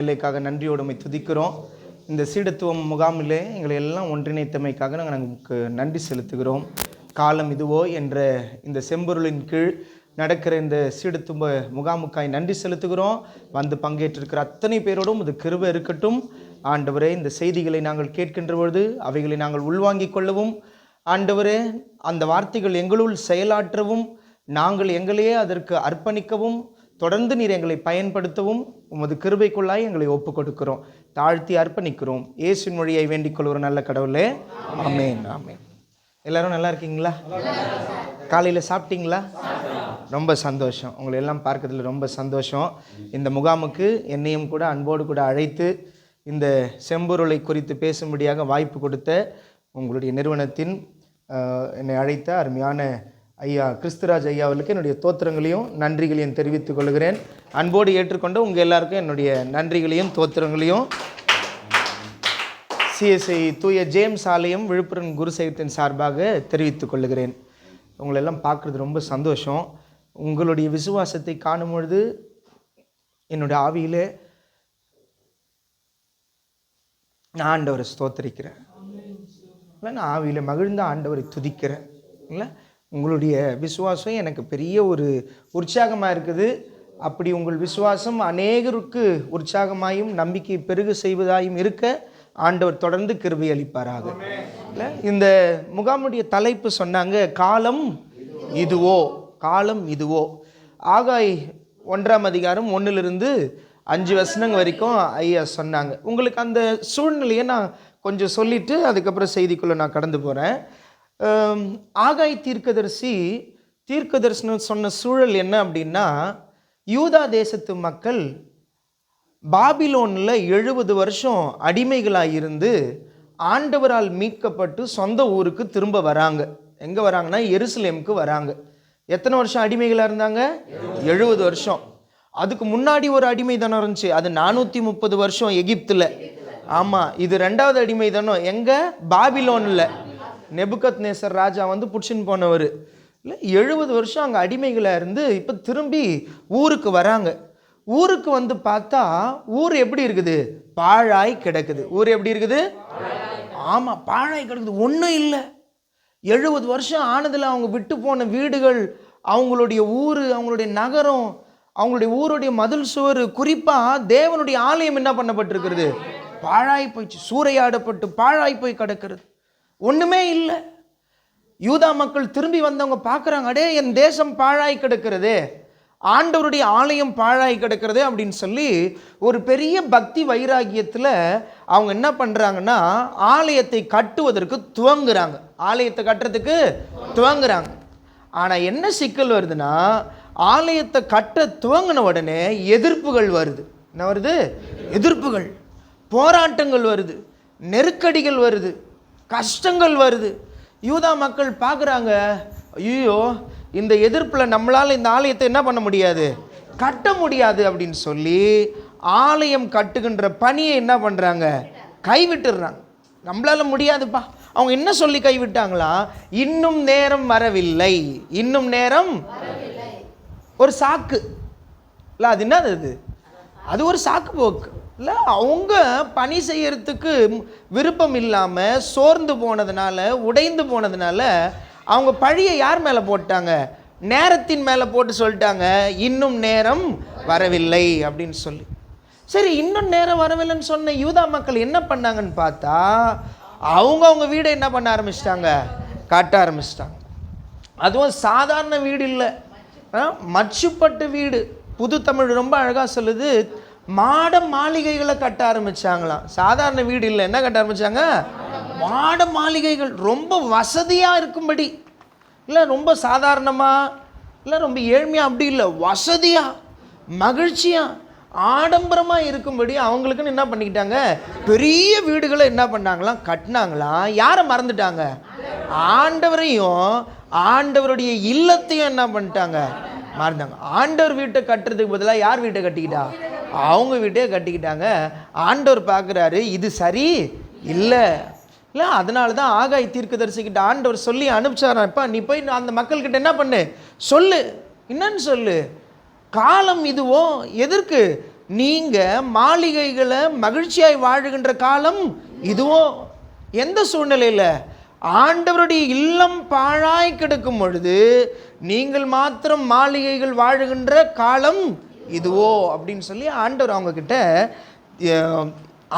வேலைக்காக நன்றியோடுமை துதிக்கிறோம். இந்த சீடத்துவம் முகாமிலே எங்களை எல்லாம் ஒன்றிணைத்தமைக்காக நாங்கள் நமக்கு நன்றி செலுத்துகிறோம். காலம் இதுவோ என்ற இந்த செம்பொருளின் கீழ் நடக்கிற இந்த சீடத்துவ முகாமுக்காய் நன்றி செலுத்துகிறோம். வந்து பங்கேற்றிருக்கிற அத்தனை பேரோடும் இது கிருப இருக்கட்டும். ஆண்டவரே இந்த செய்திகளை நாங்கள் கேட்கின்ற பொழுது அவைகளை நாங்கள் உள்வாங்கிக் கொள்ளவும். ஆண்டவரே அந்த வார்த்தைகள் எங்களுள் செயலாற்றவும். நாங்கள் எங்களையே அதற்கு அர்ப்பணிக்கவும். தொடர்ந்து நீர் எங்களை பயன்படுத்தவும் உமது கிருபைக்குள்ளாய் எங்களை ஒப்புக் கொடுக்கிறோம் தாழ்த்தி அர்ப்பணிக்கிறோம். இயேசுவின் மொழியை வேண்டிக் கொள்கிற நல்ல கடவுளே. ஆமேன். ஆமேன். எல்லாரும் நல்லா இருக்கீங்களா? காலையில் சாப்பிட்டீங்களா? ரொம்ப சந்தோஷம். உங்களை எல்லாம் பார்க்கறதுல ரொம்ப சந்தோஷம். இந்த முகாமுக்கு என்னையும் கூட அன்போடு கூட அழைத்து இந்த செம்பொருளை குறித்து பேசும்படியாக வாய்ப்பு கொடுத்த உங்களுடைய நிறுவனத்தின் என்னை அழைத்த அருமையான ஐயா கிறிஸ்துராஜ் ஐயா அவர்களுக்கு என்னுடைய தோத்திரங்களையும் நன்றிகளையும் தெரிவித்துக் கொள்கிறேன். அன்போடு ஏற்றுக்கொண்டு உங்கள் எல்லாருக்கும் என்னுடைய நன்றிகளையும் தோத்திரங்களையும். சிஎஸ்ஐ தூய ஜேம்ஸ் ஆலயம் விழுப்புரம் குருசேகத்தின் சார்பாக தெரிவித்துக் கொள்கிறேன். உங்களெல்லாம் பார்க்குறது ரொம்ப சந்தோஷம். உங்களுடைய விசுவாசத்தை காணும் பொழுது என்னுடைய ஆவியில் நான் ஆண்டவரை ஸ்தோத்தரிக்கிறேன். இல்லை நான் ஆவியில் மகிழ்ந்த ஆண்டவரை துதிக்கிறேன். இல்லை உங்களுடைய விசுவாசம் எனக்கு பெரிய ஒரு உற்சாகமாக இருக்குது. அப்படி உங்கள் விசுவாசம் அநேகருக்கு உற்சாகமாயும் நம்பிக்கை பெருகு செய்வதாயும் இருக்க ஆண்டவர் தொடர்ந்து கிருபை அளிப்பாராக. இல்லை இந்த முகாமுடைய தலைப்பு சொன்னாங்க காலம் இதுவோ காலம் இதுவோ. ஆகாய் ஒன்றாம் அதிகாரம் ஒன்றிலிருந்து அஞ்சு வசனங்க வரைக்கும் ஐயா சொன்னாங்க. உங்களுக்கு அந்த சூழ்நிலையை நான் கொஞ்சம் சொல்லிவிட்டு அதுக்கப்புறம் செய்திக்குள்ளே நான் கடந்து போகிறேன் ஆகாய் தீர்க்கதரிசி தீர்க்கதரிசனம் சொன்ன சூழல் என்ன அப்படின்னா யூதா தேசத்து மக்கள் பாபிலோனில் எழுபது வருஷம் அடிமைகளாக இருந்து ஆண்டவரால் மீட்கப்பட்டு சொந்த ஊருக்கு திரும்ப வராங்க. எங்கே வராங்கன்னா எருசலேமுக்கு வராங்க. எத்தனை வருஷம் அடிமைகளாக இருந்தாங்க? எழுபது வருஷம். அதுக்கு முன்னாடி ஒரு அடிமைத்தனம் இருந்துச்சு. அது நானூற்றி முப்பது வருஷம் எகிப்தில். ஆமாம் இது ரெண்டாவது அடிமைத்தனம் எங்கே? பாபிலோனில். நெபுகத் நேசர் ராஜா வந்து புடிச்சின்னு போனவர். இல்லை எழுபது வருஷம் அங்கே அடிமைகளாக இருந்து இப்போ திரும்பி ஊருக்கு வராங்க. ஊருக்கு வந்து பார்த்தா ஊர் எப்படி இருக்குது? பாழாய் கிடக்குது. ஊர் எப்படி இருக்குது? ஆமாம் பாழாய் கிடக்குது. ஒன்றும் இல்லை. எழுபது வருஷம் ஆனதில் அவங்க விட்டு போன வீடுகள் அவங்களுடைய ஊர் அவங்களுடைய நகரம் அவங்களுடைய ஊருடைய மதில் சுவர் குறிப்பாக தேவனுடைய ஆலயம் என்ன பண்ணப்பட்டிருக்கிறது? பாழாய் போயிடுச்சு. சூறையாடப்பட்டு பாழாய் போய் கிடக்கிறது. ஒன்றுமே இல்லை. யூதா மக்கள் திரும்பி வந்தவங்க பார்க்குறாங்க அடே என் தேசம் பாழாய் கிடக்கிறதே ஆண்டவருடைய ஆலயம் பாழாய் கிடக்கிறது அப்படின்னு சொல்லி ஒரு பெரிய பக்தி வைராகியத்தில் அவங்க என்ன பண்ணுறாங்கன்னா ஆலயத்தை கட்டுவதற்கு துவங்குறாங்க. ஆலயத்தை கட்டுறதுக்கு துவங்குறாங்க. ஆனால் என்ன சிக்கல் வருதுன்னா ஆலயத்தை கட்ட துவங்கின உடனே எதிர்ப்புகள் வருது. என்ன வருது? எதிர்ப்புகள். போராட்டங்கள் வருது. நெருக்கடிகள் வருது. கஷ்டங்கள் வருது. யூதா மக்கள் பார்க்குறாங்க ஐயோ இந்த எதிர்ப்பில் நம்மளால் இந்த ஆலயத்தை என்ன பண்ண முடியாது? கட்ட முடியாது அப்படின்னு சொல்லி ஆலயம் கட்டுகின்ற பணியை என்ன பண்ணுறாங்க கைவிட்டுடுறாங்க நம்மளால முடியாதுப்பா. அவங்க என்ன சொல்லி கைவிட்டாங்களா? இன்னும் நேரம் வரவில்லை. இன்னும் நேரம் ஒரு சாக்கு. இல்லை அது என்னது அது? அது ஒரு சாக்கு போக்கு. இல்லை அவங்க பணி செய்யறதுக்கு விருப்பம் இல்லாமல் சோர்ந்து போனதுனால உடைந்து போனதுனால அவங்க பழியை யார் மேலே போட்டாங்க? நேரத்தின் மேலே போட்டு சொல்லிட்டாங்க இன்னும் நேரம் வரவில்லை அப்படின்னு சொல்லி. சரி இன்னும் நேரம் வரவில்லைன்னு சொன்ன யூதா மக்கள் என்ன பண்ணாங்கன்னு பார்த்தா அவங்க அவங்க வீடை என்ன பண்ண ஆரம்பிச்சிட்டாங்க? காட்ட ஆரம்பிச்சிட்டாங்க. அதுவும் சாதாரண வீடு இல்லை. ஆ, மச்சுப்பட்டு வீடு. புது தமிழ் ரொம்ப அழகாக சொல்லுது மாட மாளிகைகளை கட்ட ஆரம்பிச்சாங்களாம். சாதாரண வீடு இல்லை என்ன கட்ட ஆரம்பிச்சாங்க? மாட மாளிகைகள். ரொம்ப வசதியாக இருக்கும்படி. இல்லை ரொம்ப சாதாரணமாக இல்லை ரொம்ப ஏழ்மையாக அப்படி இல்லை. வசதியாக மகிழ்ச்சியாக ஆடம்பரமாக இருக்கும்படி அவங்களுக்குன்னு என்ன பண்ணிக்கிட்டாங்க? பெரிய வீடுகளை என்ன பண்ணாங்களாம்? கட்டினாங்களாம். யாரை மறந்துட்டாங்க? ஆண்டவரையும் ஆண்டவருடைய இல்லத்தையும் என்ன பண்ணிட்டாங்க? மறந்தாங்க ஆண்டவர் வீட்டை கட்டுறதுக்கு பதிலாக யார் வீட்டை கட்டிக்கிட்டா? அவங்க வீட்டையே கட்டிக்கிட்டாங்க. ஆண்டவர் பார்க்குறாரு இது சரி? இல்லை. இல்லை அதனால தான் ஆகாய் தீர்க்கதரிசிக்கிட்ட ஆண்டவர் சொல்லி அனுப்பிச்சாரப்பா நீ போய் அந்த மக்கள்கிட்ட என்ன பண்ணு? சொல்லு. என்னன்னு சொல்லு. காலம் இதுவோ? எதற்கு? நீங்கள் மாளிகைகளை மகிழ்ச்சியாய் வாழுகின்ற காலம் இதுவோ? எந்த சூழ்நிலையில்? ஆண்டவருடைய இல்லம் பாழாய் கிடக்கும் பொழுது நீங்கள் மாத்திரம் மாளிகைகள் வாழுகின்ற காலம் இதுவோ அப்படின்னு சொல்லி ஆண்டவர் அவங்கக்கிட்ட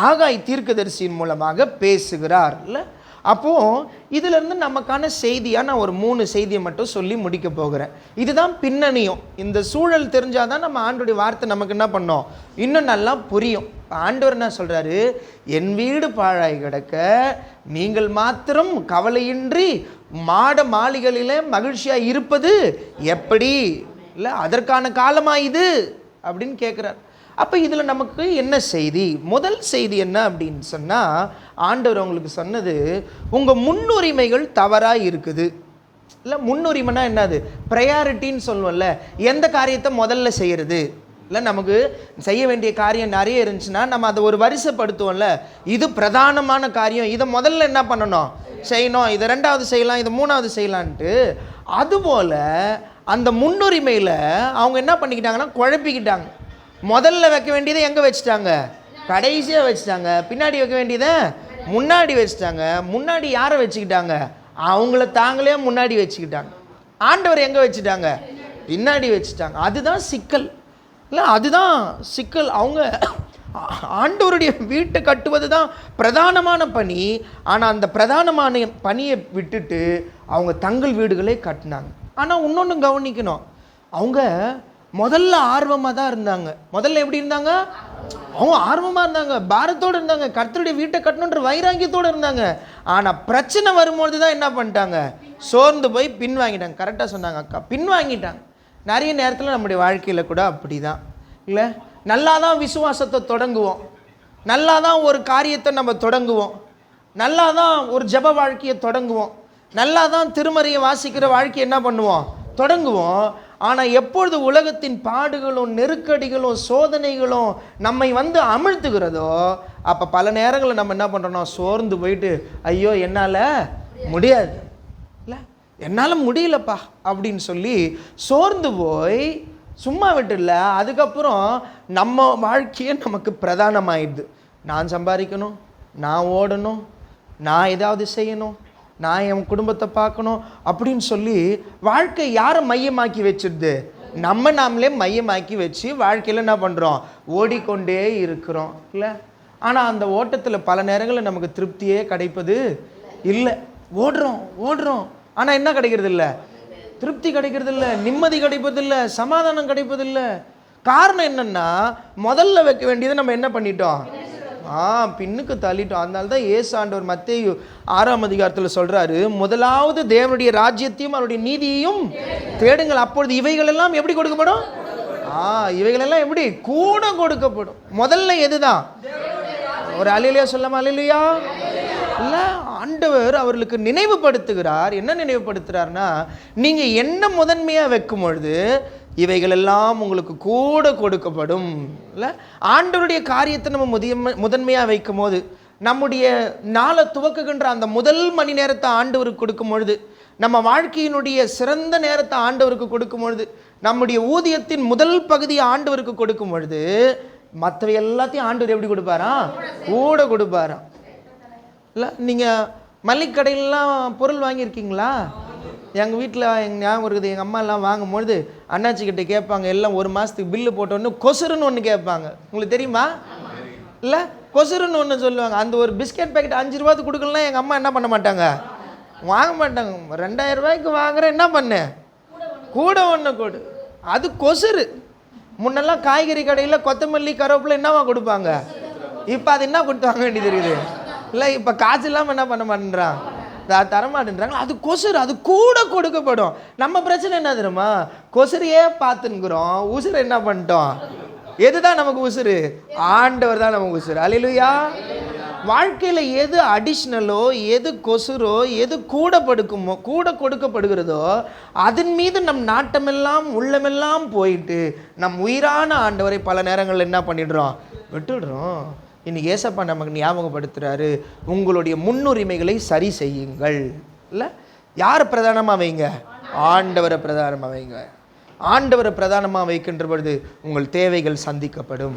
ஆகாய் தீர்க்கதரிசியின் மூலமாக பேசுகிறார். இல்லை? அப்போது இதிலேருந்து நமக்கான செய்தியாக நான் ஒரு மூணு செய்தியை மட்டும் சொல்லி முடிக்க போகிறேன். இதுதான் பின்னணியும். இந்த சூழல் தெரிஞ்சால் தான் நம்ம ஆண்டுடைய வார்த்தை நமக்கு என்ன பண்ணோம்? இன்னும் நல்லா புரியும். ஆண்டவர் என்ன சொல்கிறாரு என் வீடு பாழாய் கிடக்க நீங்கள் மாத்திரம் கவலையின்றி மாட மாளிகளிலே மகிழ்ச்சியாக இருப்பது எப்படி? இல்லை அதற்கான காலமா இது? அப்படின்னு கேட்குறார் அப்போ இதில் நமக்கு என்ன செய்தி? முதல் செய்தி என்ன அப்படின்னு சொன்னால் ஆண்டவர் அவங்களுக்கு சொன்னது உங்கள் முன்னுரிமைகள் தவறாக இருக்குது. இல்லை முன்னுரிமைனா என்னது? ப்ரையாரிட்டின்னு சொல்லுவோம்ல எந்த காரியத்தை முதல்ல செய்கிறது இல்லை நமக்கு செய்ய வேண்டிய காரியம் நிறைய இருந்துச்சுன்னா நம்ம அதை ஒரு வரிசைப்படுத்துவோம்ல இது பிரதானமான காரியம் இதை முதல்ல என்ன பண்ணணும்? செய்யணும் இதை ரெண்டாவது செய்யலாம் இதை மூணாவது செய்யலான்ட்டு அதுபோல் அந்த முன்னுரிமையில் அவங்க என்ன பண்ணிக்கிட்டாங்கன்னா குழப்பிக்கிட்டாங்க. முதல்ல வைக்க வேண்டியதை எங்கே வச்சுட்டாங்க? கடைசியாக வச்சுட்டாங்க. பின்னாடி வைக்க வேண்டியதை முன்னாடி வச்சுட்டாங்க. முன்னாடி யாரை வச்சுக்கிட்டாங்க? அவங்கள தாங்களே முன்னாடி வச்சுக்கிட்டாங்க. ஆண்டவர் எங்கே வச்சுட்டாங்க? பின்னாடி வச்சுட்டாங்க. அதுதான் சிக்கல். இல்லை அதுதான் சிக்கல். அவங்க ஆண்டவருடைய வீட்டை கட்டுவது தான் பிரதானமான பணி. ஆனால் அந்த பிரதானமான பணியை விட்டுட்டு அவங்க தங்கள் வீடுகளே கட்டினாங்க. ஆனால் இன்னொன்று கவனிக்கணும். அவங்க முதல்ல ஆர்வமாக தான் இருந்தாங்க. முதல்ல எப்படி இருந்தாங்க? அவங்க ஆர்வமாக இருந்தாங்க. பாரத்தோடு இருந்தாங்க. கர்த்தருடைய வீட்டை கட்டணுன்ற வைராங்கியத்தோடு இருந்தாங்க. ஆனால் பிரச்சனை வரும்பொழுது தான் என்ன பண்ணிட்டாங்க? சோர்ந்து போய் பின் வாங்கிட்டாங்க. கரெக்டாக சொன்னாங்க அக்கா. பின் வாங்கிட்டாங்க. நிறைய நேரத்தில் நம்முடைய வாழ்க்கையில் கூட அப்படி தான் இல்லை? நல்லா தான் விசுவாசத்தை தொடங்குவோம். நல்லா தான் ஒரு காரியத்தை நம்ம தொடங்குவோம். நல்லா தான் ஒரு ஜெப வாழ்க்கையை தொடங்குவோம். நல்லா தான் திருமறையை வாசிக்கிற வாழ்க்கையை என்ன பண்ணுவோம்? தொடங்குவோம். ஆனால் எப்பொழுது உலகத்தின் பாடுகளும் நெருக்கடிகளும் சோதனைகளும் நம்மை வந்து அமிழ்த்துகிறதோ அப்போ பல நேரங்களில் நம்ம என்ன பண்ணுறோம் சோர்ந்து போயிட்டு ஐயோ என்னால் முடியாது. இல்லை என்னால் முடியலப்பா அப்படின்னு சொல்லி சோர்ந்து போய் சும்மா விட்டுல அதுக்கப்புறம் நம்ம வாழ்க்கையே நமக்கு பிரதானமாயிடுது. நான் சம்பாதிக்கணும் நான் ஓடணும் நான் ஏதாவது செய்யணும் நான் என் குடும்பத்தை பார்க்கணும் அப்படின்னு சொல்லி வாழ்க்கை யாரை மையமாக்கி வச்சிருது? நம்ம நாமளே மையமாக்கி வச்சு வாழ்க்கையில் என்ன பண்ணுறோம் ஓடிக்கொண்டே இருக்கிறோம் இல்லை? ஆனால் அந்த ஓட்டத்தில் பல நேரங்களில் நமக்கு திருப்தியே கிடைப்பது இல்லை. ஓடுறோம் ஓடுறோம். ஆனால் என்ன கிடைக்கிறது இல்லை திருப்தி கிடைக்கிறது இல்லை நிம்மதி கிடைப்பதில்லை சமாதானம் கிடைப்பதில்லை. காரணம் என்னன்னா முதல்ல வைக்க வேண்டியதை நம்ம என்ன பண்ணிட்டோம்? ஆ பின்னுக்கு தள்ளிட்டோம். அதனால தான் ஏசு ஆண்டவர் மத்தேயு ஆறாம் அதிகாரத்தில் சொல்கிறாரு முதலாவது தேவனுடைய ராஜ்யத்தையும் அவருடைய நீதியையும் தேடுங்கள். அப்பொழுது இவைகளெல்லாம் எப்படி கொடுக்கப்படும்? ஆ இவைகளெல்லாம் எப்படி? கூட கொடுக்கப்படும். முதல்ல எதுதான்? ஒரு அலையிலையா சொல்லாம அலையிலையா இல்லை ஆண்டவர் அவர்களுக்கு நினைவுபடுத்துகிறார். என்ன நினைவுபடுத்துகிறார்னா நீங்கள் என்ன முதன்மையாக வைக்கும் பொழுது இவைகள் எல்லாம் உங்களுக்கு கூட கொடுக்கப்படும். இல்லை? ஆண்டவருடைய காரியத்தை நம்ம முதிய முதன்மையாக வைக்கும் போது நம்முடைய நாளை துவக்குகின்ற அந்த முதல் மணி நேரத்தை ஆண்டவருக்கு கொடுக்கும் பொழுது நம்ம வாழ்க்கையினுடைய சிறந்த நேரத்தை ஆண்டவருக்கு கொடுக்கும் பொழுது நம்முடைய ஊதியத்தின் முதல் பகுதியை ஆண்டவருக்கு கொடுக்கும் பொழுது மற்றவை எல்லாத்தையும் ஆண்டவர் எப்படி கொடுப்பாரா? கூட கொடுப்பாராம் இல்லை நீங்கள் மல்லிகை கடையிலலாம் பொருள் வாங்கியிருக்கீங்களா? எங்கள் வீட்டில் எங்கள் ஞாபகம் இருக்குது எங்கள் அம்மா எல்லாம் வாங்கும்பொழுது அண்ணாச்சிக்கிட்ட கேட்பாங்க எல்லாம் ஒரு மாதத்துக்கு பில்லு போட்டோன்னு கொசுருன்னு ஒன்று கேட்பாங்க. உங்களுக்கு தெரியுமா? இல்லை? கொசுருன்னு ஒன்று சொல்லுவாங்க. அந்த ஒரு பிஸ்கெட் பேக்கெட் அஞ்சு ரூபாய்க்கு கொடுக்கலாம் எங்கள் அம்மா என்ன பண்ண மாட்டாங்க? வாங்க மாட்டாங்க. ரெண்டாயிரம் ரூபாய்க்கு வாங்குறேன் என்ன பண்ணு? கூட ஒன்று கொடு. அது கொசுரு. முன்னெல்லாம் காய்கறி கடையில் கொத்தமல்லி கருவேப்பிலை என்னவா கொடுப்பாங்க? இப்போ அது என்ன கொடுத்து வாங்க வேண்டியது இருக்குது? இல்லை இப்போ காசு இல்லாமல் என்ன பண்ண மாட்டேன்றான்? த- அது கொசுறு அது கூட கொடுக்கப்படும். நம்ம பிரச்சனை என்ன தெரியுமா? கொசுரையே பார்த்துங்கிறோம் உசுறு என்ன பண்ணிட்டோம்? எதுதான் நமக்கு உசுறு? ஆண்டவர் தான் நமக்கு உசுறு. அலிலுயா வாழ்க்கையில் எது அடிஷ்னலோ எது கொசுரோ எது கூட படுக்குமோ கூட கொடுக்கப்படுகிறதோ அதன் மீது நம் நாட்டமெல்லாம் உள்ளமெல்லாம் போயிட்டு நம் உயிரான ஆண்டவரை பல நேரங்களில் என்ன பண்ணிடுறோம்? விட்டுடுறோம். இன்னைக்கு ஏசப்பா நமக்கு ஞாபகப்படுத்துகிறாரு உங்களுடைய முன்னுரிமைகளை சரி செய்யுங்கள். இல்லை? யார் பிரதானமாக வைங்க? ஆண்டவரை பிரதானமாக வைங்க. ஆண்டவரை பிரதானமாக வைக்கின்ற பொழுது உங்கள் தேவைகள் சந்திக்கப்படும்.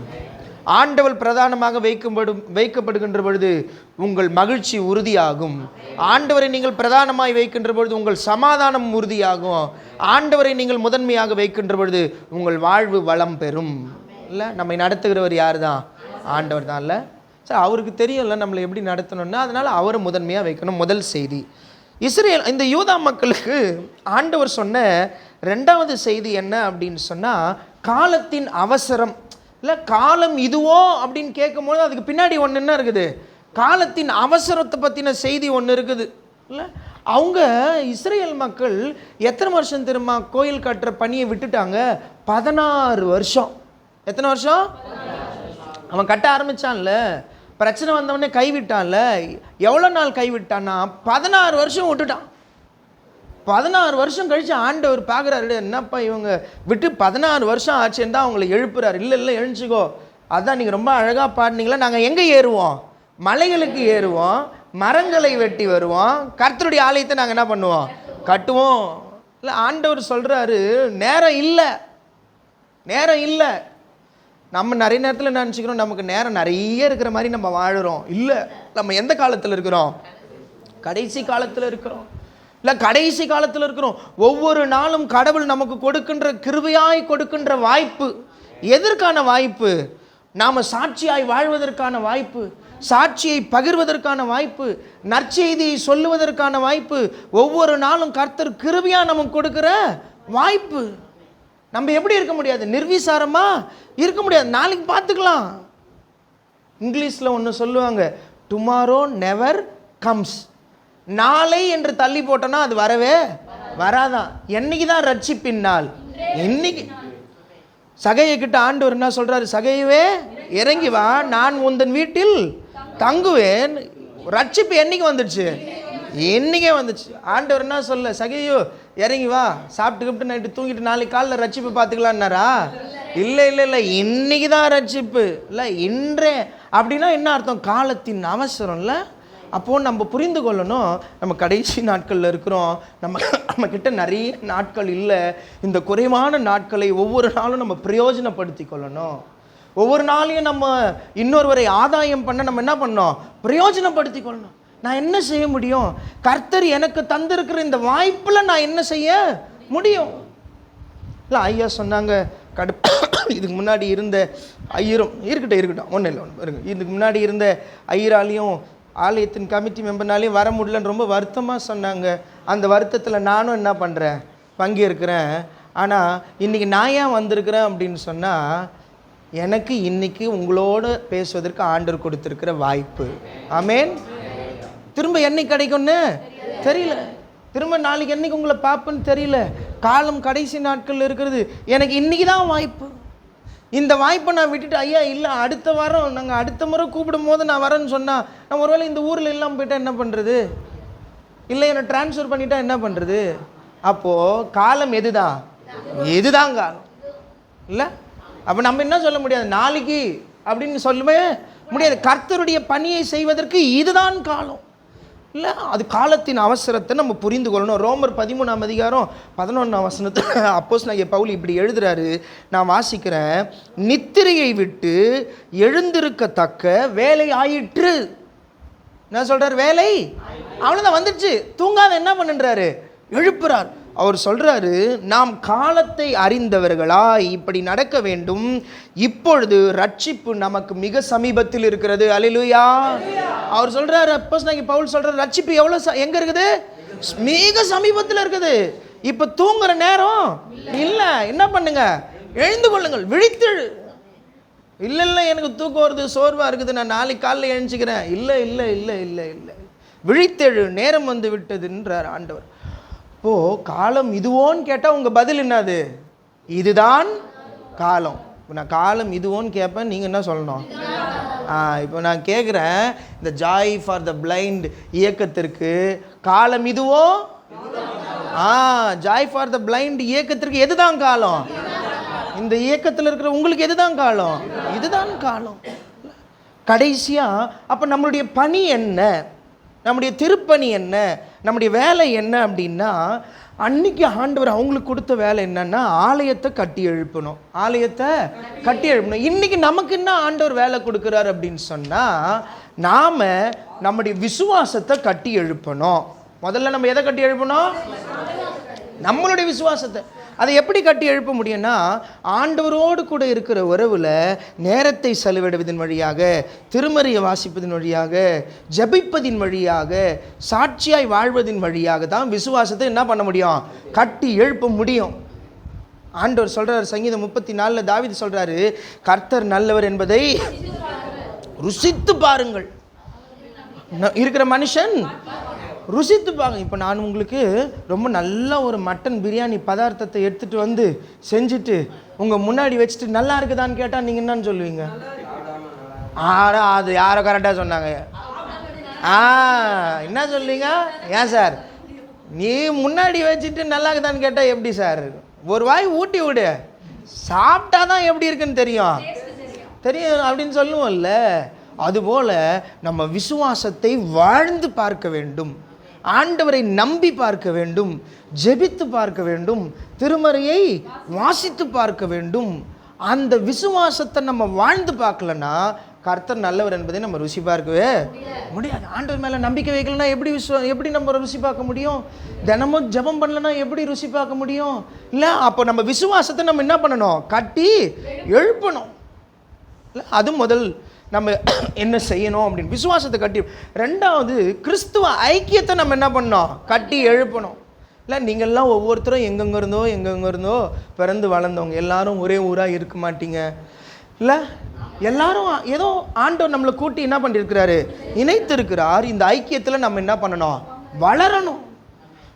ஆண்டவர் பிரதானமாக வைக்கப்படும் வைக்கப்படுகின்ற பொழுது உங்கள் மகிழ்ச்சி உறுதியாகும். ஆண்டவரை நீங்கள் பிரதானமாய் வைக்கின்ற பொழுது உங்கள் சமாதானம் உறுதியாகும். ஆண்டவரை நீங்கள் முதன்மையாக வைக்கின்ற பொழுது உங்கள் வாழ்வு வளம் பெறும். இல்லை? நம்மை நடத்துகிறவர் யார் தான் ஆண்டவர் தான் இல்லை. சரி அவருக்கு தெரியும்ல நம்மளை எப்படி நடத்தணும்னா. அதனால் அவரை முதன்மையாக வைக்கணும் முதல் செய்தி. இஸ்ரேல் இந்த யூதா மக்களுக்கு ஆண்டவர் சொன்ன ரெண்டாவது செய்தி என்ன அப்படின்னு சொன்னால் காலத்தின் அவசரம். இல்லை காலம் இதுவோ அப்படின்னு கேட்கும்போது அதுக்கு பின்னாடி ஒன்று என்ன இருக்குது? காலத்தின் அவசரத்தை பற்றின செய்தி ஒன்று இருக்குது. இல்லை அவங்க இஸ்ரேல் மக்கள் எத்தனை வருஷம் திரும்ப கோயில் கட்டுற பணியை விட்டுட்டாங்க. பதினாறு வருஷம். எத்தனை வருஷம்? அவன் கட்ட ஆரம்பிச்சான்ல பிரச்சனை வந்தவொடனே கைவிட்டான்ல எவ்வளோ நாள் கைவிட்டான்னா பதினாறு வருஷம் விட்டுட்டான். பதினாறு வருஷம் கழித்து ஆண்டவர் பார்க்குறாரு என்னப்பா இவங்க? விட்டு பதினாறு வருஷம் ஆச்சுன்னு தான் அவங்களை எழுப்புறாரு. இல்லை இல்லை எழுஞ்சிக்கோ அதான் நீங்கள் ரொம்ப அழகாக பாடினீங்களா? நாங்கள் எங்கே ஏறுவோம்? மலைகளுக்கு ஏறுவோம் மரங்களை வெட்டி வருவோம் கர்த்தருடைய ஆலயத்தை நாங்கள் என்ன பண்ணுவோம்? கட்டுவோம். இல்லை ஆண்டவர் சொல்கிறாரு நேரம் இல்லை. நேரம் இல்லை. நம்ம நிறைய நேரத்தில் நினச்சிக்கிறோம்? நமக்கு நேரம் நிறைய இருக்கிற மாதிரி நம்ம வாழுறோம். இல்லை நம்ம எந்த காலத்தில் இருக்கிறோம்? கடைசி காலத்தில் இருக்கிறோம். இல்லை கடைசி காலத்தில் இருக்கிறோம். ஒவ்வொரு நாளும் கடவுள் நமக்கு கொடுக்கின்ற கிருவையாய் கொடுக்கின்ற வாய்ப்பு. எதற்கான வாய்ப்பு? நாம் சாட்சியாய் வாழ்வதற்கான வாய்ப்பு. சாட்சியை பகிர்வதற்கான வாய்ப்பு. நற்செய்தியை சொல்லுவதற்கான வாய்ப்பு. ஒவ்வொரு நாளும் கர்த்தர் கிருவியாக நமக்கு கொடுக்குற வாய்ப்பு. நம்ம எப்படி இருக்க முடியாது? நிர்விசாரமாக இருக்க முடியாது. நாளைக்கு பார்த்துக்கலாம். இங்கிலீஷில் ஒன்று சொல்லுவாங்க டுமாரோ நெவர் கம்ஸ் நாளை என்று தள்ளி போட்டோன்னா அது வரவே வராதான் என்னைக்கு தான் ரட்சிப்பின் நாள்? இன்னைக்கு. சகையை கிட்ட ஆண்டவர் என்ன சொல்கிறாரு சகையவே இறங்கி வா. நான் உந்தன் வீட்டில் தங்குவேன். ரட்சிப்பு என்னைக்கு வந்துடுச்சு? இன்னைக்கே வந்துச்சு. ஆண்டவர் என்ன சொல்ல சகையோ இறங்கி வா சாப்பிட்டு கிப்ட்டு நைட்டு தூங்கிட்டு நாளைக்கு காலைல ரட்சிப்பு பார்த்துக்கலான்னாரா? இல்லை இல்லை இல்லை இன்னைக்கு தான் ரட்சிப்பு. இல்லை இன்றே. அப்படின்னா என்ன அர்த்தம்? காலத்தின் அவசரம் இல்லை? அப்போது நம்ம புரிந்து கொள்ளணும் நம்ம கடைசி நாட்களில் இருக்கிறோம். நம்ம நம்மக்கிட்ட நிறைய நாட்கள் இல்லை. இந்த குறைவான நாட்களை ஒவ்வொரு நாளும் நம்ம பிரயோஜனப்படுத்தி கொள்ளணும். ஒவ்வொரு நாளையும் நம்ம இன்னொருவரை ஆதாயம் பண்ண நம்ம என்ன பண்ணோம் பிரயோஜனப்படுத்தி கொள்ளணும். நான் என்ன செய்ய முடியும்? கர்த்தர் எனக்கு தந்திருக்கிற இந்த வாய்ப்பில் நான் என்ன செய்ய முடியும்? இல்லை ஐயா சொன்னாங்க கடுப்பு இதுக்கு முன்னாடி இருந்த ஐயரும் இருக்கட்டும் இருக்கட்டும் ஒன்றும் இல்லை ஒன்று இருக்கு இதுக்கு முன்னாடி இருந்த ஐயராலையும் ஆலயத்தின் கமிட்டி மெம்பர்னாலையும் வர முடியலன்னு ரொம்ப வருத்தமாக சொன்னாங்க. அந்த வருத்தத்தில் நானும் என்ன பண்ணுறேன் பங்கேற்கிறேன். ஆனால் இன்றைக்கி நான் ஏன் வந்திருக்கிறேன் அப்படின்னு சொன்னால் எனக்கு இன்னைக்கு உங்களோட பேசுவதற்கு ஆண்டர் கொடுத்துருக்கிற வாய்ப்பு. ஆமேன். திரும்ப என்னைக்கு கிடைக்கும்னு? தெரியல. திரும்ப நாளைக்கு என்னைக்கு உங்களை பார்ப்பேன்னு தெரியல. காலம் கடைசி நாட்கள் இருக்கிறது. எனக்கு இன்னைக்கு தான் வாய்ப்பு. இந்த வாய்ப்பை நான் விட்டுட்டு ஐயா இல்லை அடுத்த வாரம் நாங்கள் அடுத்த முறை கூப்பிடும் போது நான் வரேன்னு சொன்னால் நான் ஒருவேளை இந்த ஊரில் இல்லாமல் போயிட்டால் என்ன பண்ணுறது இல்லை என்னை ட்ரான்ஸ்ஃபர் பண்ணிட்டா என்ன பண்ணுறது அப்போது காலம் எதுதான் எதுதான் காலம். இல்லை? அப்போ நம்ம என்ன சொல்ல முடியாது? நாளைக்கு அப்படின்னு சொல்லவே முடியாது. கர்த்தருடைய பணியை செய்வதற்கு இதுதான் காலம். இல்லை அது காலத்தின் அவசரத்தை நம்ம புரிந்து கொள்ளணும். ரோமர் பதிமூணாம் அதிகாரம் பதினொன்றாம் வசனத்தில் அப்போஸ் நான் பவுல் இப்படி எழுதுறாரு. நான் வாசிக்கிறேன். நித்திரையை விட்டு எழுந்திருக்கத்தக்க வேலை ஆயிற்று. என்ன சொல்கிறார் வேலை? அவ்வளோதான் வந்துடுச்சு. தூங்காத என்ன பண்ணுன்றாரு? எழுப்புறார். அவர் சொல்கிறாரு நாம் காலத்தை அறிந்தவர்களா இப்படி நடக்க வேண்டும். இப்பொழுது ரட்சிப்பு நமக்கு மிக சமீபத்தில் இருக்கிறது. அலிலுயா அவர் சொல்கிறாரு அப்போஸ் நாங்கள் பவுல் சொல்கிறார் ரட்சிப்பு எவ்வளோ ச- இருக்குது? மிக சமீபத்தில் இருக்குது. இப்போ தூங்குற நேரம் இல்லை. என்ன பண்ணுங்க? எழுந்து கொள்ளுங்கள். விழித்தெழு இல்லை இல்லை எனக்கு தூக்கம் வருது சோர்வாக இருக்குது. நான் நாளைக்கு காலைல எழுஞ்சிக்கிறேன் இல்லை இல்லை இல்லை இல்லை இல்லை. விழித்தெழு. நேரம் வந்து விட்டதுன்றார் ஆண்டவர். அப்போது காலம் இதுவோன்னு கேட்டால் உங்கள் பதில் என்னது? இதுதான் காலம். இப்போ நான் காலம் இதுவோன்னு கேட்பேன் நீங்கள் என்ன சொல்லணும்? ஆ இப்போ நான் கேட்குறேன் இந்த ஜாய் ஃபார் த பிளைண்ட் இயக்கத்திற்கு காலம் இதுவோ? A joy for the blind இயக்கத்திற்கு எதுதான் காலம்? இந்த இயக்கத்தில் இருக்கிற உங்களுக்கு எதுதான் காலம்? இதுதான் காலம். கடைசியாக அப்போ நம்மளுடைய பணி என்ன? நம்முடைய திருப்பணி என்ன? நம்முடைய வேலை என்ன அப்படின்னா அன்னைக்கு ஆண்டவர் அவங்களுக்கு கொடுத்த வேலை என்னன்னா ஆலயத்தை கட்டி எழுப்பணும். ஆலயத்தை கட்டி எழுப்பணும். இன்னைக்கு நமக்கு என்ன ஆண்டவர் வேலை கொடுக்குறாரு அப்படின்னு சொன்னால் நாம் நம்முடைய விசுவாசத்தை கட்டி எழுப்பணும். முதல்ல நம்ம எதை கட்டி எழுப்பணும்? நம்மளுடைய விசுவாசத்தை. அதை எப்படி கட்டி எழுப்ப முடியும்னா ஆண்டவரோடு கூட இருக்கிற உறவில் நேரத்தை செலவிடுவதன் வழியாக திருமறையை வாசிப்பதன் வழியாக ஜெபிப்பதின் வழியாக சாட்சியாய் வாழ்வதின் வழியாக தான் விசுவாசத்தை என்ன பண்ண முடியும்? கட்டி எழுப்ப முடியும். ஆண்டவர் சொல்கிறார் சங்கீதம் முப்பத்தி நாலில் தாவிது சொல்கிறாரு கர்த்தர் நல்லவர் என்பதை ருசித்து பாருங்கள். இருக்கிற மனுஷன் ருசித்துப்பாங்க. இப்போ நான் உங்களுக்கு ரொம்ப நல்ல ஒரு மட்டன் பிரியாணி பதார்த்தத்தை எடுத்துட்டு வந்து செஞ்சுட்டு உங்கள் முன்னாடி வச்சுட்டு நல்லா இருக்குதான்னு கேட்டால் நீங்கள் என்னன்னு சொல்லுவீங்க? ஆடா அது யாரோ கரெக்டாக சொன்னாங்க. ஆ என்ன சொல்லுவீங்க ஏன் சார்? நீ முன்னாடி வச்சுட்டு நல்லா இருக்குதான்னு கேட்டால் எப்படி சார்? ஒரு வாய் ஊட்டி விடு. சாப்பிட்டா தான் எப்படி இருக்குன்னு தெரியும். தெரியும் அப்படின்னு சொல்லுவோம்ல. அதுபோல் நம்ம விசுவாசத்தை வாழ்ந்து பார்க்க வேண்டும். ஆண்டவரை நம்பி பார்க்க வேண்டும் ஜெபித்து பார்க்க வேண்டும் திருமறையை வாசித்து பார்க்க வேண்டும். அந்த விசுவாசத்தை நம்ம வாழ்ந்து பார்க்கலன்னா கர்த்தர் நல்லவர் என்பதை நம்ம ருசி பார்க்கவே முடியாது. ஆண்டவர் மேலே நம்பிக்கை வைக்கலன்னா எப்படி விஸ்வ எப்படி நம்ம ருசி பார்க்க முடியும்? தினமும் ஜெபம் பண்ணலன்னா எப்படி ருசி பார்க்க முடியும்? இல்லை அப்போ நம்ம விசுவாசத்தை நம்ம என்ன பண்ணணும்? கட்டி எழுப்பணும். இல்லை அது முதல் நம்ம என்ன செய்யணும் அப்படின்னு. விசுவாசத்தை கட்டி ரெண்டாவது கிறிஸ்துவ ஐக்கியத்தை நம்ம என்ன பண்ணோம் கட்டி எழுப்பணும். இல்லை நீங்கள்லாம் ஒவ்வொருத்தரும் எங்கெங்க இருந்தோ எங்கெங்கே இருந்தோ பிறந்து வளர்ந்தவங்க. எல்லாரும் ஒரே ஊராக இருக்க மாட்டீங்க. இல்லை எல்லாரும் ஏதோ ஆண்டவர் நம்மளை கூட்டி என்ன பண்ணியிருக்கிறாரு? இணைத்திருக்கிறார். இந்த ஐக்கியத்தில் நம்ம என்ன பண்ணணும்? வளரணும்.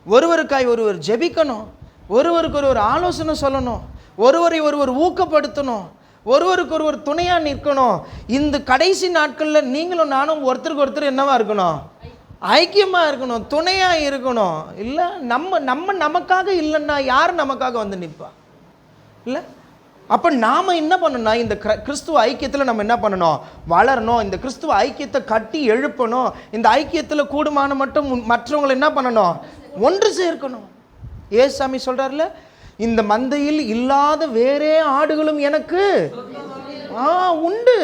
ஒருவருக்காய் ஒருவர் ஜெபிக்கணும். ஒருவருக்கு ஒருவர் ஆலோசனை சொல்லணும். ஒருவரை ஒருவர் ஊக்கப்படுத்தணும். ஒருவருக்கு ஒருவர் துணையாக நிற்கணும். இந்த கடைசி நாட்களில் நீங்களும் நானும் ஒருத்தருக்கு ஒருத்தர் என்னவாக இருக்கணும்? ஐக்கியமாக இருக்கணும் துணையாக இருக்கணும். இல்லை நம்ம நம்ம நமக்காக இல்லைன்னா யார் நமக்காக வந்து நிற்பா? இல்லை? அப்போ நாம் என்ன பண்ணணும்னா இந்த கிறிஸ்துவ ஐக்கியத்தில் நம்ம என்ன பண்ணணும்? வளரணும். இந்த கிறிஸ்துவ ஐக்கியத்தை கட்டி எழுப்பணும். இந்த ஐக்கியத்தில் கூடுமான மட்டும் மற்றவங்களை என்ன பண்ணணும்? ஒன்று சேர்க்கணும். ஏசாமி சொல்கிறார்ல இந்த மந்தையில் இல்லாத வேறே ஆடுகளும் எனக்கு. ஆ உண்டு.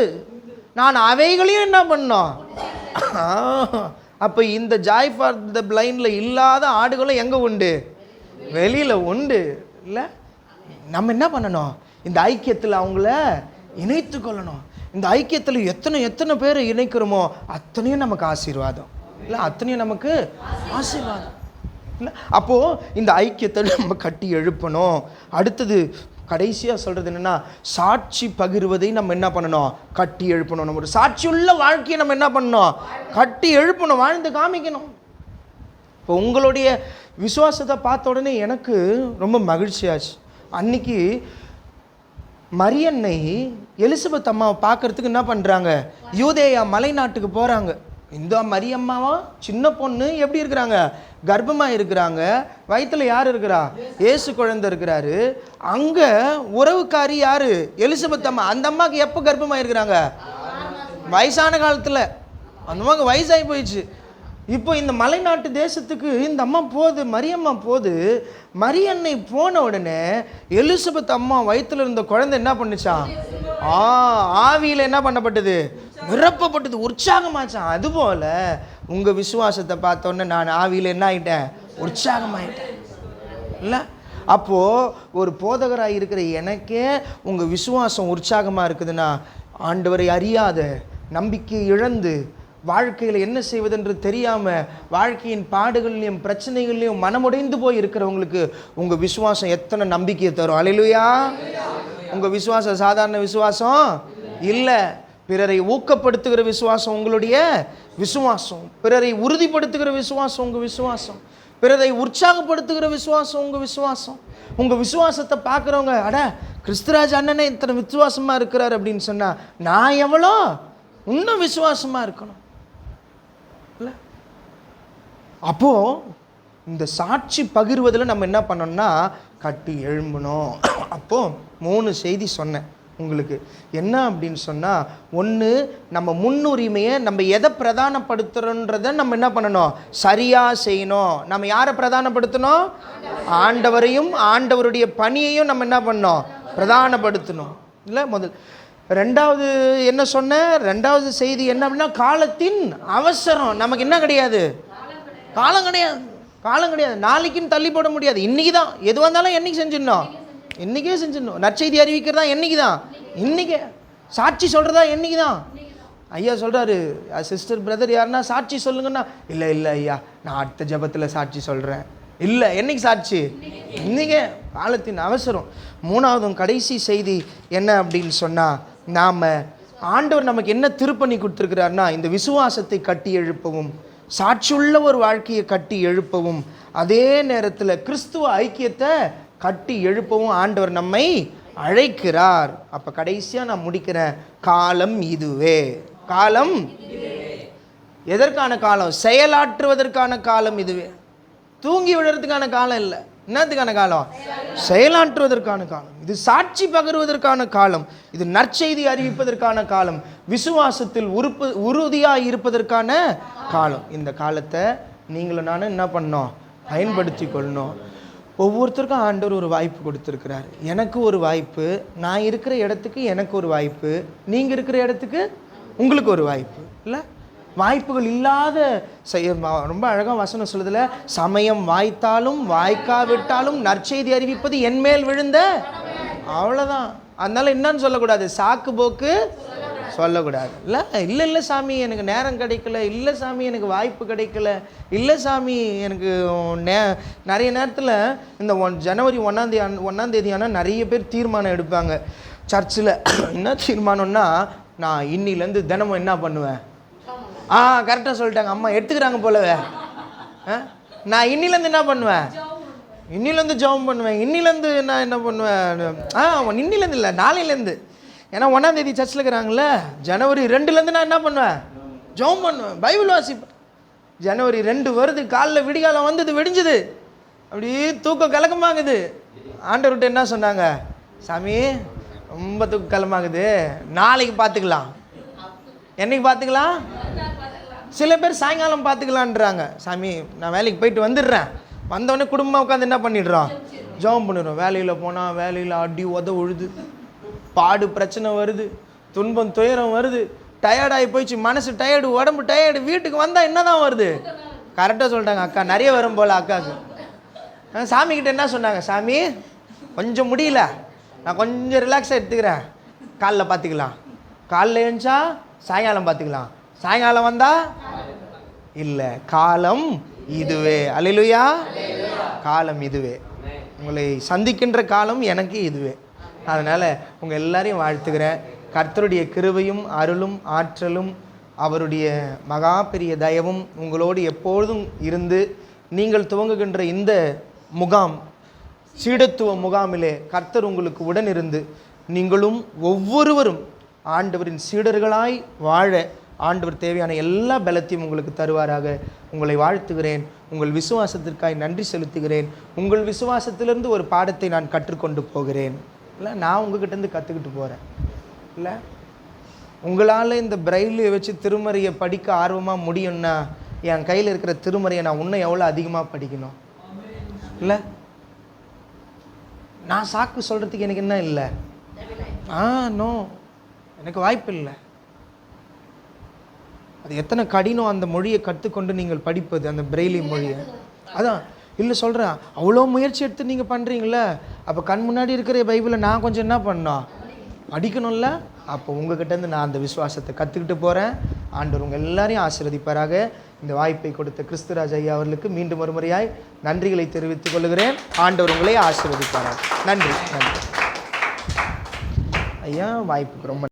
நான் அவைகளையும் என்ன பண்ணோம்? அப்போ இந்த ஜாய் ஃபார் த பிளைண்டில் இல்லாத ஆடுகளும் எங்கே உண்டு? வெளியில் உண்டு. இல்லை? நம்ம என்ன பண்ணணும்? இந்த ஐக்கியத்தில் அவங்கள இணைத்து கொள்ளணும். இந்த ஐக்கியத்தில் எத்தனை எத்தனை பேரை இணைக்கிறோமோ அத்தனையும் நமக்கு ஆசீர்வாதம். இல்லை அத்தனையும் நமக்கு ஆசீர்வாதம். இல்லை அப்போது இந்த ஐக்கியத்தை நம்ம கட்டி எழுப்பணும். அடுத்தது கடைசியாக சொல்கிறது என்னென்னா சாட்சி பகிர்வதை நம்ம என்ன பண்ணணும்? கட்டி எழுப்பணும். நம்ம ஒரு சாட்சி உள்ள வாழ்க்கையை நம்ம என்ன பண்ணணும்? கட்டி எழுப்பணும் வாழ்ந்து காமிக்கணும். இப்போ உங்களுடைய விசுவாசத்தை பார்த்த உடனே எனக்கு ரொம்ப மகிழ்ச்சியாச்சு. அன்னைக்கு மரியன்னை எலிசபெத் அம்மாவை பார்க்கறதுக்கு என்ன பண்ணுறாங்க யூதேயா மலைநாட்டுக்கு போகிறாங்க இந்த மரியம்மாவா? சின்ன பொண்ணு எப்படி இருக்கிறாங்க? கர்ப்பமாக இருக்கிறாங்க. வயிற்றில் யார் இருக்கிறா? ஏசு குழந்தை இருக்கிறாரு. அங்கே உறவுக்காரி யார்? எலிசபெத் அம்மா. அந்த அம்மாவுக்கு எப்போ கர்ப்பமாக இருக்கிறாங்க வயசான காலத்தில். அந்த அம்மாவுக்கு வயசாகி போயிடுச்சு. இப்போ இந்த மலைநாட்டு தேசத்துக்கு இந்த அம்மா போகுது மரியம்மா போகுது மரியன்னை போன உடனே எலிசபெத் அம்மா வயிற்றில் இருந்த குழந்தை என்ன பண்ணுச்சான் ஆ ஆவியில் என்ன பண்ணப்பட்டது? நிரப்பப்பட்டது உற்சாகமாச்சான் அதுபோல் உங்கள் விசுவாசத்தை பார்த்தோன்னே நான் ஆவியில் என்ன ஆயிட்டேன்? உற்சாகமாயிட்டேன். இல்லை? அப்போது ஒரு போதகராக இருக்கிற எனக்கே உங்கள் விசுவாசம் உற்சாகமாக இருக்குதுன்னா ஆண்டவரை அறியாத நம்பிக்கை இழந்து வாழ்க்கையில் என்ன செய்வதென்று தெரியாமல் வாழ்க்கையின் பாடுகள்லையும் பிரச்சனைகள்லையும் மனமுடைந்து போய் இருக்கிறவங்களுக்கு உங்கள் விசுவாசம் எத்தனை நம்பிக்கையை தரும்? அலையிலுயா. உங்கள் விசுவாசம் சாதாரண விசுவாசம் இல்லை. பிறரை ஊக்கப்படுத்துகிற விசுவாசம் உங்களுடைய விசுவாசம். பிறரை உறுதிப்படுத்துகிற விசுவாசம் உங்கள் விசுவாசம். பிறரை உற்சாகப்படுத்துகிற விசுவாசம் உங்கள் விசுவாசம். உங்கள் விசுவாசத்தை பார்க்குறவங்க அட கிறிஸ்துராஜ் அண்ணனே இத்தனை விசுவாசமாக இருக்கிறார் அப்படின்னு சொன்னால் நான் எவ்வளோ? இன்னும் விசுவாசமாக இருக்கணும் இல்லை அப்போது இந்த சாட்சி பகிர்வதில் நம்ம என்ன பண்ணோம்னா கட்டி எழும்பணும். அப்போது மூணு செய்தி சொன்னேன் உங்களுக்கு. என்ன அப்படின்னு சொன்னால் ஒன்று நம்ம முன்னுரிமையை நம்ம எதை பிரதானப்படுத்துகிறோன்றத நம்ம என்ன பண்ணணும்? சரியாக செய்யணும். நம்ம யாரை பிரதானப்படுத்தணும்? ஆண்டவரையும் ஆண்டவருடைய பணியையும் நம்ம என்ன பண்ணோம் பிரதானப்படுத்தணும். இல்லை முதல். ரெண்டாவது என்ன சொன்னேன்? ரெண்டாவது செய்தி என்ன அப்படின்னா காலத்தின் அவசரம். நமக்கு என்ன கிடையாது? காலம் கிடையாது. காலம் கிடையாது. நாளைக்குன்னு தள்ளி போட முடியாது. இன்றைக்கி தான் எதுவாக இருந்தாலும் என்னைக்கு செஞ்சிடணும்? இன்றைக்கே செஞ்சிடணும். நற்செய்தி அறிவிக்கிறதா என்றைக்கு தான் இன்றைக்கே சாட்சி சொல்கிறதா என்னைக்கு தான் ஐயா சொல்கிறாரு சிஸ்டர் பிரதர் யாருன்னா சாட்சி சொல்லுங்கன்னா இல்லை இல்லை ஐயா நான் அடுத்த ஜெபத்தில் சாட்சி சொல்கிறேன் இல்லை என்னைக்கு சாட்சி? இன்றைக்கே காலத்தின் அவசரம். மூணாவதும் கடைசி செய்தி என்ன அப்படின்னு சொன்னால் நாம் ஆண்டவர் நமக்கு என்ன திருப்பணி கொடுத்துருக்கிறாருன்னா இந்த விசுவாசத்தை கட்டி எழுப்பவும் சாட்சியுள்ள ஒரு வாழ்க்கையை கட்டி எழுப்பவும் அதே நேரத்தில் கிறிஸ்துவ ஐக்கியத்தை கட்டி எழுப்பவும் ஆண்டவர் நம்மை அழைக்கிறார். அப்போ கடைசியாக நான் முடிக்கிறேன் காலம் இதுவே. காலம் எதற்கான காலம்? செயலாற்றுவதற்கான காலம் இதுவே. தூங்கி விடுறதுக்கான காலம் இல்லை. என்னத்துக்கான காலம்? செயலாற்றுவதற்கான காலம். இது சாட்சி பகருவதற்கான காலம். இது நற்செய்தி அறிவிப்பதற்கான காலம். விசுவாசத்தில் உறுப்பு உறுதியாக இருப்பதற்கான காலம். இந்த காலத்தை நீங்களும் நானும் என்ன பண்ணோம்? பயன்படுத்தி கொள்ளணும். ஒவ்வொருத்தருக்கும் ஆண்டவர் ஒரு வாய்ப்பு கொடுத்துருக்கிறார். எனக்கு ஒரு வாய்ப்பு நான் இருக்கிற இடத்துக்கு எனக்கு ஒரு வாய்ப்பு நீங்கள் இருக்கிற இடத்துக்கு உங்களுக்கு ஒரு வாய்ப்பு. இல்லை? வாய்ப்புகள் இல்லாத செய்ய ரொம்ப அழகாக வசனம் சொல்லுதுல சமயம் வாய்த்தாலும் வாய்க்காவிட்டாலும் நற்செய்தி அறிவிப்பது என்மேல் விழுந்த அவ்வளோதான் அதனால என்னன்னு சொல்லக்கூடாது. சாக்கு போக்கு சொல்லக்கூடாது. இல்லை இல்லை இல்லை சாமி எனக்கு நேரம் கிடைக்கல. இல்லை சாமி எனக்கு வாய்ப்பு கிடைக்கல. இல்லை சாமி எனக்கு நே நிறைய நேரத்தில் இந்த ஒன் ஜனவரி ஒன்றாந்தேதி ஒன்றாந்தேதி ஆனால் நிறைய பேர் தீர்மானம் எடுப்பாங்க. சர்ச்சில். என்ன தீர்மானம்னா நான் இன்னிலேருந்து தினமும் என்ன பண்ணுவேன்? ஆ கரெக்டாக சொல்லிட்டாங்க. அம்மா எடுத்துக்கிறாங்க போலவே. ஆ? நான் இன்னிலேருந்து என்ன பண்ணுவேன்? இன்னிலேருந்து ஜெபம் பண்ணுவேன். இன்னிலேருந்து நான் என்ன பண்ணுவேன்? ஆ இன்னிலேருந்து இல்லை நாளையிலேருந்து. ஏன்னா ஒன்றாந்தேதி சர்ச்சில் இருக்கிறாங்களே ஜனவரி ரெண்டுலேருந்து நான் என்ன பண்ணுவேன்? ஜெபம் பண்ணுவேன். பைபிள் வாசிப்பேன் ஜனவரி ரெண்டு வருது காலைல விடிகாலம் வந்தது வெடிஞ்சுது. அப்படியே தூக்கம் கலக்கமாகுது. ஆண்டவர்கிட்ட என்ன சொன்னாங்க? சாமி ரொம்ப தூக்கம் கலமாகுது நாளைக்கு பார்த்துக்கலாம். என்னைக்கு பார்த்துக்கலாம்? சில பேர் சாயங்காலம் பார்த்துக்கலான்றாங்க. சாமி நான் வேலைக்கு போயிட்டு வந்துடுறேன். வந்தவொடனே குடும்பம் உட்காந்து என்ன பண்ணிடுறோம்? ஜெபம் பண்ணிடுறோம். வேலையில் போனால் வேலையில் அடி உத உழுது. பாடு பிரச்சனை வருது. துன்பம் துயரம் வருது. டயர்டாகி போயிடுச்சு. மனசு டயர்டு உடம்பு டயர்டு. வீட்டுக்கு வந்தால் என்ன தான் வருது கரெக்டாக சொல்லிட்டாங்க அக்கா. நிறைய வரும் போல் அக்காவுக்கு சாமிக்கிட்ட என்ன சொன்னாங்க? சாமி கொஞ்சம் முடியல. நான் கொஞ்சம் ரிலாக்ஸாக எடுத்துக்கிறேன். காலைல பார்த்துக்கலாம். காலைல எழுந்தா சாயங்காலம் பார்த்துக்கலாம். சாயங்காலம் வந்தா? இல்லை. காலம் இதுவே. அல்லேலூயா? காலம் இதுவே. உங்களை சந்திக்கின்ற காலம் எனக்கு இதுவே. அதனால் உங்கள் எல்லாரையும் வாழ்த்துக்கிறேன் கர்த்தருடைய கிருவையும் அருளும் ஆற்றலும் அவருடைய மகா பெரிய தயவும் உங்களோடு எப்பொழுதும் இருந்து நீங்கள் துவங்குகின்ற இந்த முகாம் சீடத்துவ முகாமிலே கர்த்தர் உங்களுக்கு உடன் இருந்து நீங்களும் ஒவ்வொருவரும் ஆண்டவரின் சீடர்களாய் வாழ ஆண்டவர் தேவையான எல்லா பலத்தையும் உங்களுக்கு தருவாராக. உங்களை வாழ்த்துகிறேன். உங்கள் விசுவாசத்திற்காய் நன்றி செலுத்துகிறேன். உங்கள் விசுவாசத்திலிருந்து ஒரு பாடத்தை நான் கற்றுக்கொண்டு போகிறேன். இல்லை நான் உங்ககிட்டேருந்து கற்றுக்கிட்டு போகிறேன் இல்லை உங்களால் இந்த பிரெயிலை வச்சு திருமறையை படிக்க ஆர்வமாக முடியும்னா என் கையில் இருக்கிற திருமறையை நான் இன்னும் எவ்வளோ அதிகமாக படிக்கணும்? இல்லை நான் சாக்கு சொல்கிறதுக்கு எனக்கு என்ன இல்லை? ஆ நோ எனக்கு வாய்ப்பு இல்லை அது எத்தனை கடினம் அந்த மொழியை கற்றுக்கொண்டு நீங்கள் படிப்பது அந்த பிரெய்லி மொழியை. அதான். இல்லை சொல்கிறேன் அவ்வளோ முயற்சி எடுத்து நீங்கள் பண்ணுறீங்களே அப்போ கண் முன்னாடி இருக்கிற பைபிளை நான் கொஞ்சம் என்ன பண்ணோம் படிக்கணும்ல? அப்போ உங்ககிட்டேருந்து நான் அந்த விசுவாசத்தை கற்றுக்கிட்டு போகிறேன் ஆண்டவர் உங்கள் எல்லாரையும் ஆசீர்வதிப்பாராக. இந்த வாய்ப்பை கொடுத்த கிறிஸ்துராஜ் ஐயா அவர்களுக்கு மீண்டும் ஒரு முறையாய் நன்றிகளை தெரிவித்துக் கொள்கிறேன். ஆண்டவர் உங்களை ஆசீர்வதிப்பாராக. நன்றி நன்றி. ஐயா வாய்ப்புக்கு ரொம்ப